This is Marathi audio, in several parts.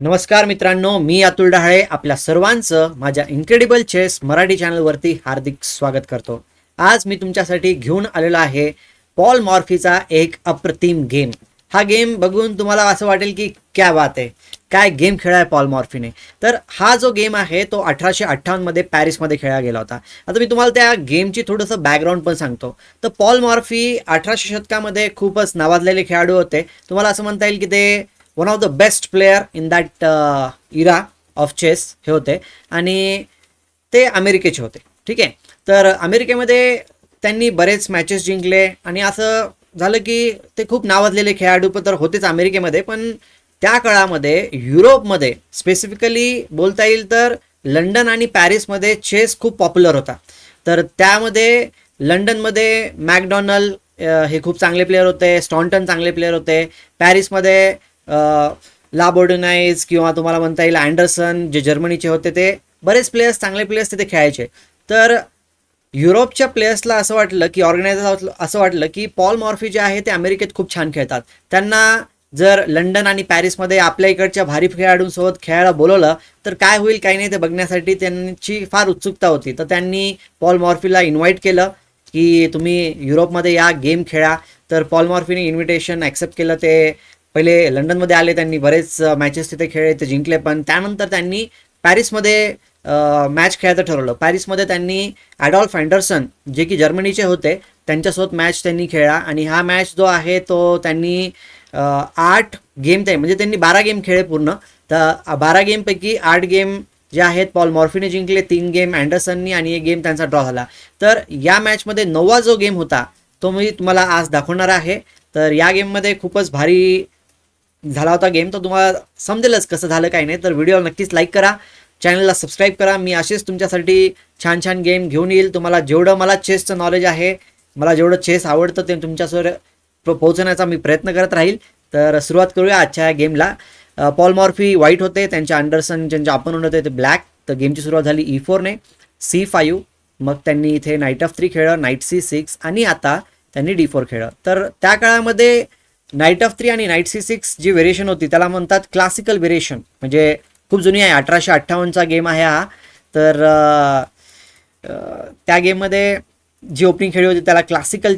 नमस्कार मित्रांनो मी अतुल डहाळे. आपल्या सर्वांचं माझ्या इन्क्रेडिबल चेस मराठी चॅनलवरती हार्दिक स्वागत करतो. आज मी तुमच्यासाठी घेऊन आलेलो आहे पॉल मॉर्फीचा एक अप्रतिम गेम हा गेम बघून तुम्हाला असं वाटेल की क्या बात आहे. काय गेम खेळाय पॉल मॉर्फीने तर हा जो गेम आहे तो अठराशे अठ्ठावन्नमध्ये पॅरिसमध्ये खेळला गेला होता. आता मी तुम्हाला त्या गेमची थोडंसं बॅकग्राऊंड पण सांगतो. तर पॉल मॉर्फी अठराशे शतकामध्ये खूपच नावाजलेले खेळाडू होते. तुम्हाला असं म्हणता येईल की ते one of the best player in that era of chess हे होते. आणि ते अमेरिकेचे होते. ठीक आहे? तर अमेरिकेमध्ये त्यांनी बरेच मॅचेस जिंकले. आणि असं झालं की ते खूप नावाजलेले खेळाडू पण तर होतेच अमेरिकेमध्ये. पण त्या काळामध्ये युरोपमध्ये स्पेसिफिकली बोलता येईल तर लंडन आणि पॅरिसमध्ये चेस खूप पॉप्युलर होता. तर त्यामध्ये लंडनमध्ये मॅकडॉनल्ड हे खूप चांगले प्लेअर होते. स्टॉन्टन चांगले प्लेअर होते. पॅरिसमध्ये लाबोर्डनाईज किंवा तुम्हाला म्हणता येईल अँडरसन जे जर्मनीचे होते ते बरेच प्लेयर्स चांगले प्लेयर्स तिथे खेळायचे. तर युरोपच्या प्लेयर्सला असं वाटलं की ऑर्गनायझर असं वाटलं की पॉल मॉर्फी जे आहे ते अमेरिकेत खूप छान खेळतात. त्यांना जर लंडन आणि पॅरिसमध्ये आपल्या इकडच्या भारी खेळाडूंसोबत खेळायला बोलवलं तर काय होईल काही नाही ते बघण्यासाठी त्यांची फार उत्सुकता होती. तर त्यांनी पॉल मॉर्फीला इन्व्हाइट केलं की तुम्ही युरोपमध्ये या गेम खेळा. तर पॉल मॉर्फीने इन्व्हिटेशन ॲक्सेप्ट केलं ते. पहिले लंडनमध्ये आले त्यांनी बरेच मॅचेस तिथे खेळले ते जिंकले पण त्यानंतर त्यांनी पॅरिसमध्ये मॅच खेळायचं ठरवलं. पॅरिसमध्ये त्यांनी ॲडॉल्फ अँडरसन जे की जर्मनीचे होते त्यांच्यासोबत मॅच त्यांनी खेळला आणि हा मॅच जो आहे तो त्यांनी आठ गेम ते म्हणजे त्यांनी बारा गेम खेळले पूर्ण. तर बारा गेमपैकी आठ गेम जे आहेत पॉल मॉर्फीने जिंकले तीन गेम अँडरसननी आणि एक गेम त्यांचा ड्रॉ झाला. तर या मॅचमध्ये नववा जो गेम होता तो मी तुम्हाला आज दाखवणार आहे. तर या गेममध्ये खूपच भारी झाला होता गेम तर तुम्हाला समजेलच कसं झालं काही नाही. तर व्हिडिओ नक्कीच लाईक करा. चॅनलला सबस्क्राईब करा. मी असेच तुमच्यासाठी छान छान गेम घेऊन येईल. तुम्हाला जेवढं मला चेसचं नॉलेज आहे मला जेवढं चेस आवडतं ते तुमच्यासोबत पोहोचण्याचा पोहोचवण्याचा मी प्रयत्न करत राहील. तर सुरुवात करूया आजच्या या गेमला पॉल मॉर्फी व्हाईट होते. त्यांच्या अंडरसन ज्यांचे आपण होते ते ब्लॅक तर गेमची सुरुवात झाली ई फोरने सी फाईव्ह मग त्यांनी इथे नाईट ऑफ थ्री खेळलं. नाईट सी सिक्स आणि आता त्यांनी डी फोर खेळलं. तर त्या काळामध्ये नाईट ऑफ थ्री आणि नाईट सी सिक्स जी व्हेरिएशन होती त्याला म्हणतात क्लासिकल व्हेरिएशन म्हणजे खूप जुनी आहे अठराशे अठ्ठावन्नचा गेम आहे हा. तर त्या गेममध्ये जी ओपनिंग खेळी होती त्याला क्लासिकल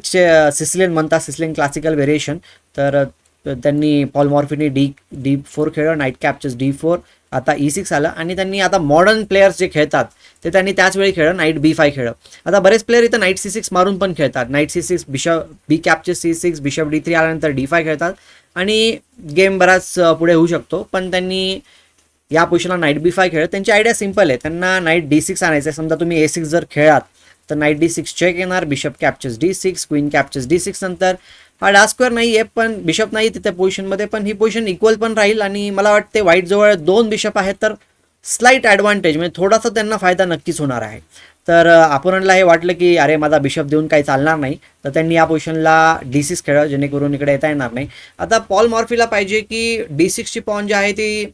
सिसलेन म्हणतात सिसलेन क्लासिकल व्हेरिएशन तर त्यांनी पॉलमॉर्फीने डी डी फोर खेळलं नाईट कॅप्चर्स डी फोर आता e ई सिक्स आलं आणि त्यांनी आता मॉडर्न प्लेयर्स जे खेळतात ते त्यांनी त्याच वेळी खेळलं नाईट बी फाय खेळलं. आता बरेच प्लेयर इथं नाईट सी सिक्स मारून पण खेळतात. Knight c six bishop b कॅपचे c six bishop d three आल्यानंतर डी फाय खेळतात. आणि गेम बराच पुढे होऊ शकतो पण त्यांनी या पोझिशनला नाईट बी फाय खेळत त्यांची आयडिया सिंपल आहे. त्यांना नाईट डी सिक्स आणायचं आहे समजा तुम्ही ए सिक्स जर खेळात तर नाईट डी सिक्स चेक येणार bishop captures d six queen captures d six नंतर. हा डार्क स्क्वेअर नाही आहे पण बिशप नाही तिथे पोझिशनमध्ये पण ही पोझिशन इक्वल पण राहील आणि मला वाटते वाईट जवळ दोन बिशप आहेत तर स्लाईट ॲडव्हान्टेज म्हणजे थोडासा त्यांना फायदा नक्कीच होणार आहे. तर अपोनंटला हे वाटलं की अरे माझा बिशप देऊन काही चालणार नाही तर त्यांनी या पोझिशनला डी सिक्स खेळलं जेणेकरून इकडे येता येणार नाही. आता पॉल मॉर्फीला पाहिजे की डी सिक्सची पॉन जी आहे ती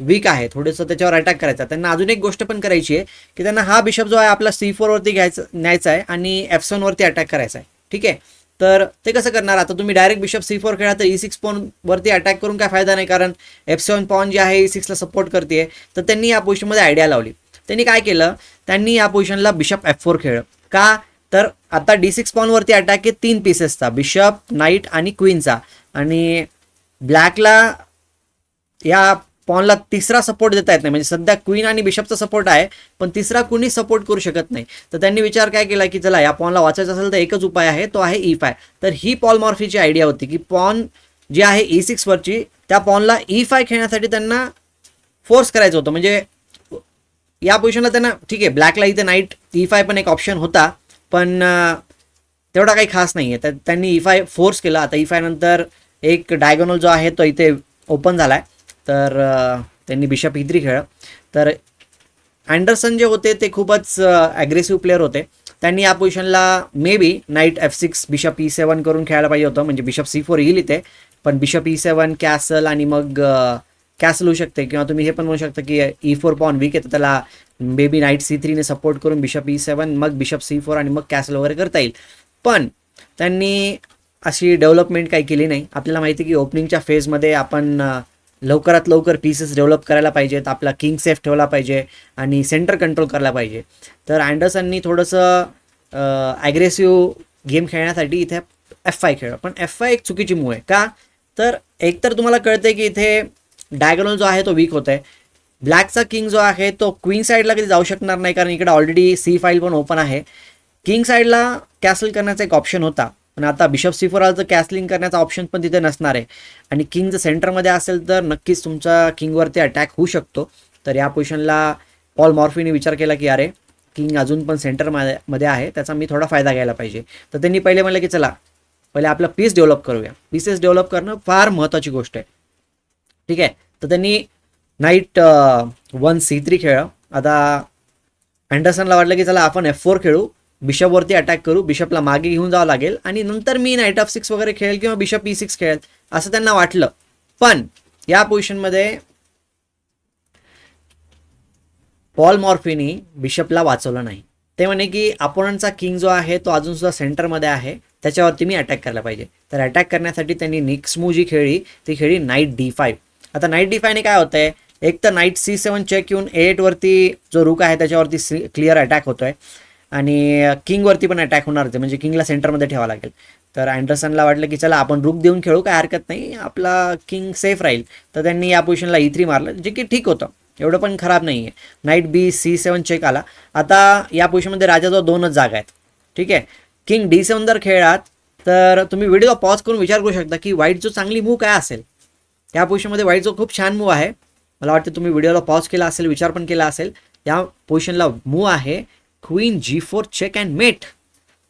वीक आहे थोडंसं त्याच्यावर अटॅक करायचा. त्यांना अजून एक गोष्ट पण करायची आहे की त्यांना हा बिशप जो आहे आपला सी फोरवरती घ्यायचा न्यायचा आहे आणि एफ सेवनवरती अटॅक करायचा आहे. ठीक आहे? तर ते कसं करणार? आता तुम्ही डायरेक्ट बिशप सी फोर खेळा तर ई सिक्स पॉन वरती अटॅक करून काय फायदा नाही? कारण एफ सेवन पॉन जे आहे ई सिक्सला सपोर्ट करते तर त्यांनी या पोझिशनमध्ये आयडिया लावली. त्यांनी काय केलं? त्यांनी या पोझिशनला बिशप एफ फोर खेळलं. का? तर आता डी सिक्स पॉनवरती अटॅक आहे तीन पीसेसचा बिशप नाईट आणि क्वीनचा आणि ब्लॅकला या पॉनला तिसरा सपोर्ट देता येत नाही. म्हणजे सध्या क्वीन आणि बिशपचा सपोर्ट आहे पण तिसरा कुणी सपोर्ट करू शकत नाही. तर त्यांनी विचार काय केला की चला या पॉनला वाचायचा असेल तर एकच उपाय आहे तो आहे ई फाय तर ही पॉल मॉर्फीची आयडिया होती की पॉन जी आहे ई सिक्सवरची त्या पॉनला ई फाय खेळण्यासाठी त्यांना फोर्स करायचं होतं. म्हणजे या पोझिशनला त्यांना ठीक आहे ब्लॅकला इथे नाईट ई फाय पण एक ऑप्शन होता पण तेवढा काही खास नाही आहे तर त्यांनी ई फाय फोर्स केला. आता ई फाय नंतर एक डायगोनल जो आहे तो इथे ओपन झाला आहे तर त्यांनी बिशप ई थ्री खेळलं. तर अँडरसन जे होते ते खूपच ॲग्रेसिव्ह प्लेअर होते. त्यांनी या पोझिशनला maybe knight F six bishop E seven करून खेळायला पाहिजे होतं. म्हणजे बिशप सी फोर येईल इथे. पण बिशप ई सेवन कॅसल आणि मग कॅसल होऊ शकते. किंवा तुम्ही हे पण म्हणू शकता की ई फोर पॉन वीक आहे तर त्याला मे बी नाईट सी थ्रीने सपोर्ट करून बिशप ई सेवन मग बिशप सी फोर आणि मग कॅसल वगैरे करता येईल. पण त्यांनी अशी डेव्हलपमेंट काही केली नाही. आपल्याला माहिती आहे की ओपनिंगच्या फेजमध्ये आपण लवकरात लवकर पीसेस डेव्हलप करायला पाहिजेत आपला किंग सेफ ठेवला पाहिजे आणि सेंटर कंट्रोल करायला पाहिजे. तर अँडरसननी थोडंसं ॲग्रेसिव्ह गेम खेळण्यासाठी इथे एफ आय खेळ पण एफ आय एक चुकीची मूव आहे. का? तर एकतर तुम्हाला कळते की इथे डायगनल जो आहे तो वीक होत आहे ब्लॅकचा किंग जो आहे तो क्वीन साईडला कधी जाऊ शकणार नाही कारण इकडे ऑलरेडी सी फाईल पण ओपन आहे. किंग साईडला कॅसल करण्याचा एक ऑप्शन होता. पण आता बिशप सी कॅसलिंग करण्याचा ऑप्शन पण तिथे नसणार आहे. आणि किंग जर सेंटरमध्ये असेल तर नक्कीच तुमचा किंगवरती अटॅक होऊ शकतो. तर या पोझिशनला पॉल मॉर्फीने विचार केला की अरे किंग अजून पण सेंटरमध्ये मध्ये आहे. त्याचा मी थोडा फायदा घ्यायला पाहिजे. तर त्यांनी पहिले म्हणलं की चला पहिले आपलं पीस डेव्हलप करूया. पीसेस डेव्हलप करणं फार महत्त्वाची गोष्ट आहे. ठीक आहे? तर त्यांनी नाईट वन सी थ्री खेळ आता अँडरसनला वाटलं की चला आपण एफ फोर खेळू. बिशपवरती अटॅक करू बिशपला मागे घेऊन जावं लागेल आणि नंतर मी नाईट ऑफ सिक्स वगैरे खेळेल किंवा बिशप ई सिक्स खेळेल असं त्यांना वाटलं. पण या पोझिशनमध्ये पॉल मॉर्फिनी बिशपला वाचवलं नाही. ते म्हणे की अपोनंटचा किंग जो आहे तो अजून सुद्धा सेंटरमध्ये आहे त्याच्यावरती मी अटॅक करायला पाहिजे. तर अटॅक करण्यासाठी त्यांनी निक्स मूव जी खेळली ती खेळली नाईट डी फाईव्ह आता नाईट डी फायने काय होतंय? एक तर नाईट सी सेवन चेक येऊन एट वरती जो रुक आहे त्याच्यावरती सी क्लिअर अटॅक होतोय. आणि किंगवरती पण अटॅक होणार होते. म्हणजे किंगला सेंटरमध्ये ठेवावं लागेल. तर अँडरसनला वाटलं की चला आपण रुक देऊन खेळू काय हरकत नाही. आपला किंग सेफ राहील. तर त्यांनी या पोझिशनला ई थ्री मारलं जे की ठीक होतं. एवढं पण खराब नाही आहे knight B C seven check आला. आता या पोझिशनमध्ये राजाजवळ दोनच जागा आहेत. ठीक आहे? किंग डी सेवन जर खेळात तर तुम्ही व्हिडिओ पॉज करून विचार करू शकता की वाईट जो चांगली मूव काय असेल. त्या पोझिशनमध्ये वाईट जो खूप छान मूव आहे. मला वाटतं तुम्ही व्हिडिओला पॉज केला असेल विचार पण केला असेल. या पोझिशनला मूव आहे. Queen G four check and mate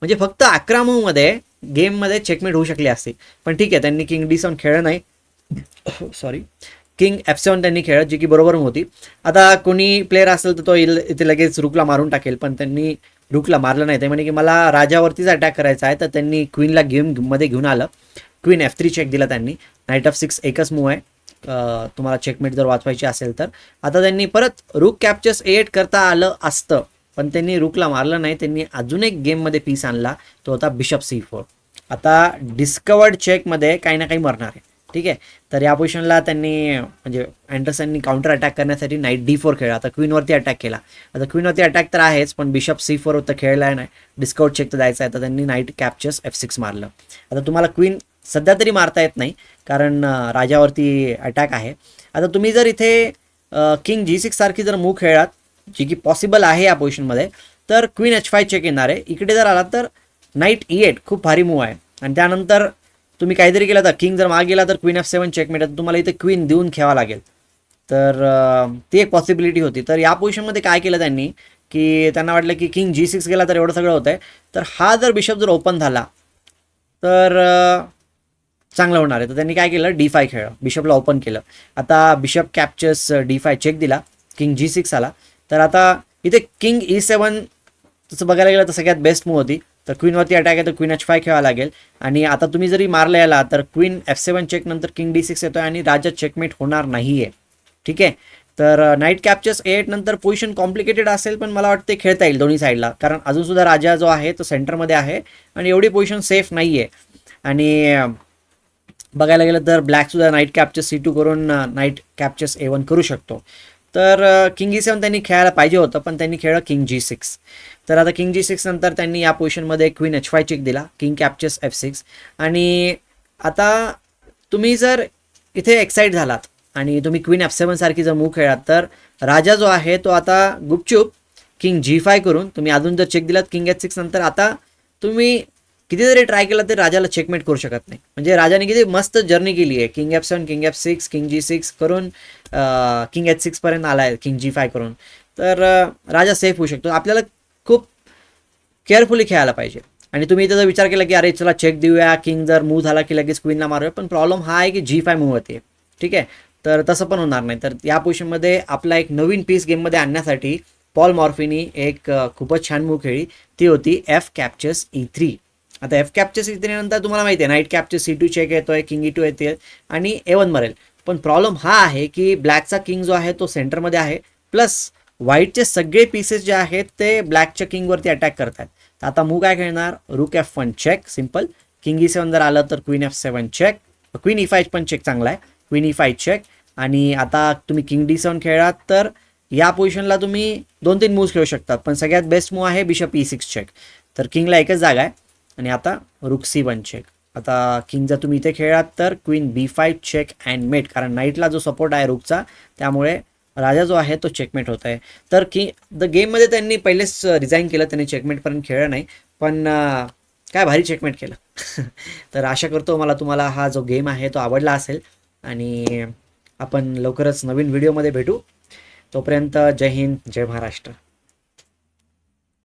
म्हणजे फक्त अकरा मूवमध्ये गेममध्ये चेकमेट होऊ शकली असते. पण ठीक आहे त्यांनी किंग डी सेवन खेळलं नाही. सॉरी किंग एफ सेवन त्यांनी खेळत जी की बरोबर होती. आता कोणी प्लेअर असेल तर तो इथे लगेच रुकला मारून टाकेल पण त्यांनी रुकला मारलं नाही. ते म्हणे की मला राजावरतीच अटॅक करायचा आहे तर त्यांनी क्वीनला गेममध्ये घेऊन आलं. क्वीन एफ थ्री चेक दिला त्यांनी. नाईट ऑफ सिक्स एकच मूव आहे. तुम्हाला चेकमेट जर वाचवायची असेल तर. आता त्यांनी परत रुक कॅप्चर्स एट करता आलं असतं. पण त्यांनी रुकला मारलं नाही. त्यांनी अजून एक गेममध्ये पीस आणला. तो होता बिशप सी फोर आता डिस्कवर्ड चेकमध्ये काही ना काही मरणार आहे. ठीक आहे? तर या पोझिशनला त्यांनी म्हणजे अँडरसननी काउंटर अटॅक करण्यासाठी नाईट डी फोर खेळला. आता क्वीनवरती अटॅक केला. आता क्वीनवरती अटॅक तर आहेच पण बिशप सी फोर तर खेळला नाही डिस्काउंट चेक तर द्यायचा आहे. तर त्यांनी नाईट कॅप्चर्स एफ सिक्स मारलं. आता तुम्हाला क्वीन सध्या तरी मारता येत नाही कारण राजावरती अटॅक आहे. आता तुम्ही जर इथे किंग जी सिक्स सारखी जर मूव खेळात जी की पॉसिबल आहे या पोझिशनमध्ये तर क्वीन एच फाय चेक येणार आहे. इकडे जर आला तर नाईट ई एट खूप भारी मूव आहे. आणि त्यानंतर तुम्ही काहीतरी केलं तर किंग जर मागे गेला तर क्वीन एफ सेवन चेक मिळतात तुम्हाला इथे क्वीन देऊन खेळावं लागेल. तर ती एक पॉसिबिलिटी होती. तर या पोझिशनमध्ये काय केलं त्यांनी? की त्यांना वाटलं की किंग जी सिक्स गेला तर एवढं सगळं होतंय. तर हा जर बिशप जर ओपन झाला तर चांगलं होणार आहे. तर त्यांनी काय केलं? डी फाय खेळलं. बिशपला ओपन केलं. आता bishop captures D five check दिला. किंग जी सिक्स आला. तर आता इथे किंग ई सेवन तसं बघायला गेलं तर सगळ्यात बेस्ट मूव होती. तर क्वीनवरती अटॅक आहे तर क्वीन एच फाय खेळावं लागेल. आणि आता तुम्ही जरी मारलं याला तर क्वीन एफ सेवन चेक नंतर किंग डी सिक्स येतोय आणि राजा चेकमेट होणार नाही आहे ठीक आहे? तर नाईट कॅप्चर्स एट नंतर पोझिशन कॉम्प्लिकेटेड असेल पण मला वाटते खेळता येईल दोन्ही साईडला कारण अजून सुद्धा राजा जो आहे तो सेंटरमध्ये आहे आणि एवढी पोझिशन सेफ नाही आहे आणि बघायला गेलं तर ब्लॅक सुद्धा नाईट कॅप्चर सी टू करून नाईट कॅप्चर्स ए वन करू शकतो. तर किंग ई सेवन त्यांनी खेळायला पाहिजे होतं पण त्यांनी खेळलं किंग जी सिक्स तर आता किंग जी सिक्स नंतर त्यांनी या पोझिशनमध्ये क्वीन एच फाय चेक दिला किंग कॅप्चर्स एफ सिक्स आणि आता तुम्ही जर इथे एक्साईट झालात आणि तुम्ही क्वीन एफ सेवन सारखी जर मूव खेळात तर राजा जो आहे तो आता गुपचूप किंग जी फाय करून तुम्ही अजून जर चेक दिलात किंग एच सिक्स नंतर आता तुम्ही किती जरी ट्राय केला तरी राजाला चेकमेट करू शकत नाही. म्हणजे राजाने किती मस्त जर्नी केली आहे. King F seven king F six king G six करून किंग एच सिक्सपर्यंत आला आहे किंग जी फाय करून. तर राजा सेफ होऊ शकतो. आपल्याला खूप केअरफुली खेळायला पाहिजे. आणि तुम्ही इथे जर विचार केला की अरे चला चेक देऊया. किंग जर मूव झाला की लगेच क्वीनला मारूया. पण प्रॉब्लेम हा आहे की जी फाय मूव होते ठीक आहे? तर तसं पण होणार नाही. तर या पोझिशनमध्ये आपला एक नवीन पीस गेममध्ये आणण्यासाठी पॉल मॉर्फिनी एक खूपच छान मूव खेळली. ती होती एफ कॅप्चर्स ई थ्री आता एफ कॅपच्या सी तुम्हाला माहिती आहे नाईट कॅपचे सी टू चेक येतोय किंग ई टू येते आणि ए वन मरेल. पण प्रॉब्लेम हा आहे की ब्लॅकचा किंग जो आहे तो सेंटरमध्ये आहे प्लस व्हाईटचे सगळे पीसेस जे आहेत ते ब्लॅकच्या किंगवरती अटॅक करतात. तर आता मूव काय खेळणार? Rook F one check simple king E seven जर आलं तर queen F seven check queen E five पण चेक चांगला आहे. क्वीन ई फाय चेक आणि आता तुम्ही किंग डी सेवन खेळात तर या पोझिशनला तुम्ही दोन तीन मूव्स खेळू शकतात पण सगळ्यात बेस्ट मूव आहे बिशप ई सिक्स चेक तर किंगला एकच जागा आहे. आणि आता रुक सी वन चेक आता किंग जर तुम्ही इथे खेळात तर queen B five check and mate कारण नाईटला जो सपोर्ट आहे रुकचा त्यामुळे राजा जो आहे तो चेकमेट होत आहे तर की द गेममध्ये त्यांनी पहिलेच रिझाईन केलं. त्यांनी चेकमेटपर्यंत खेळलं नाही. पण काय भारी चेकमेट केलं. तर आशा करतो मला तुम्हाला हा जो गेम आहे तो आवडला असेल. आणि आपण लवकरच नवीन व्हिडिओमध्ये भेटू. तोपर्यंत जय हिंद जय महाराष्ट्र.